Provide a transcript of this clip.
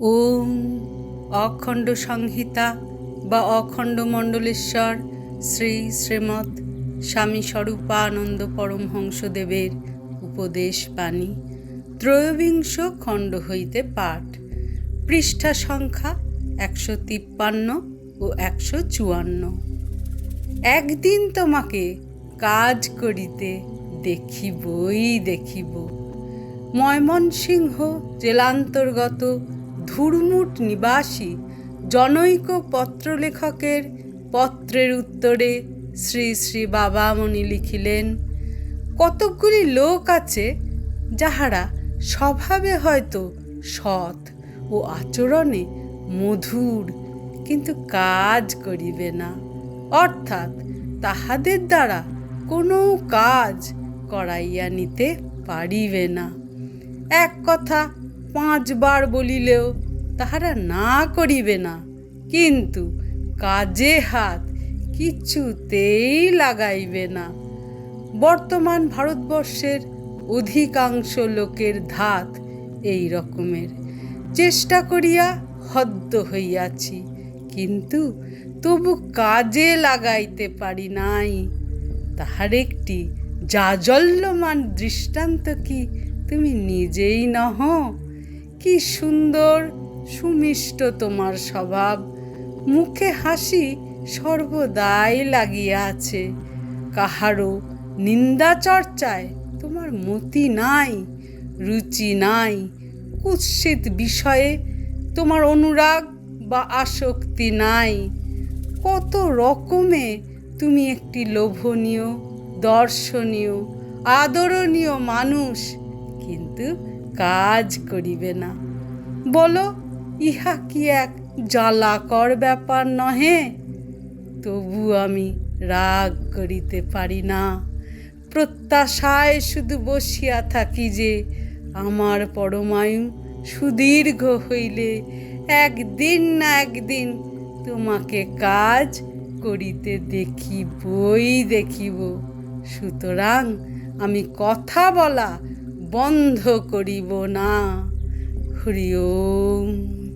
ওম অখণ্ড সংহিতা বা অখণ্ড মণ্ডলেশ্বর শ্রী শ্রীমৎ স্বামী স্বরূপানন্দ পরমহংসদেবের উপদেশ বাণী। ত্রয়োবিংশ খণ্ড হইতে পাঠ। পৃষ্ঠা সংখ্যা একশো তিপ্পান্ন ও একশো চুয়ান্ন। একদিন তোমাকে কাজ করিতে দেখিবই দেখিব। ময়মনসিংহ জেলান্তর্গত ধুরমুট নিবাসী, জনৈক পত্রলেখকের পত্রের উত্তরে শ্রী শ্রী বাবামণি লিখিলেন, কতকগুলি লোক আছে যাহারা স্বভাবে হয়তো সৎ ও আচরণে মধুর, কিন্তু কাজ করিবে না। অর্থাৎ তাহাদের দ্বারা কোনো কাজ করাইয়া নিতে পারিবে না। এক কথা পাঁচবার বলিলেও তাহারা না করিবে না। কিন্তু কাজে হাত কিছুতেই লাগাইবে না। বর্তমান ভারতবর্ষের অধিকাংশ লোকের ধাত এই রকমের। চেষ্টা করিয়া হদ্দ হইয়াছি, কিন্তু তবু কাজে লাগাইতে পারি নাই। তাহার একটি জাজল্যমান দৃষ্টান্ত কি তুমি নিজেই নহ? কি সুন্দর, সুমিষ্ট তোমার স্বভাব। মুখে হাসি সর্বদাই লাগিয়া আছে কাহারও নিন্দা চর্চায় তোমার মতি নাই, রুচি নাই। কুৎসিত বিষয়ে তোমার অনুরাগ বা আসক্তি নাই। কত রকমে তুমি একটি লোভনীয়, দর্শনীয় আদরণীয় মানুষ। কিন্তু কাজ করিবে না। বলো, ইহা কি এক জ্বালাকর ব্যাপার নহে? তবু আমি রাগ করিতে পারি না। প্রত্যাশায় শুধু বসিয়া থাকি যে, আমার পরমায়ু সুদীর্ঘ হইলে একদিন না একদিন তোমাকে কাজ করিতে দেখিবই দেখিব। সুতরাং আমি কথা বলা বন্ধ করিব না। হরি ওম।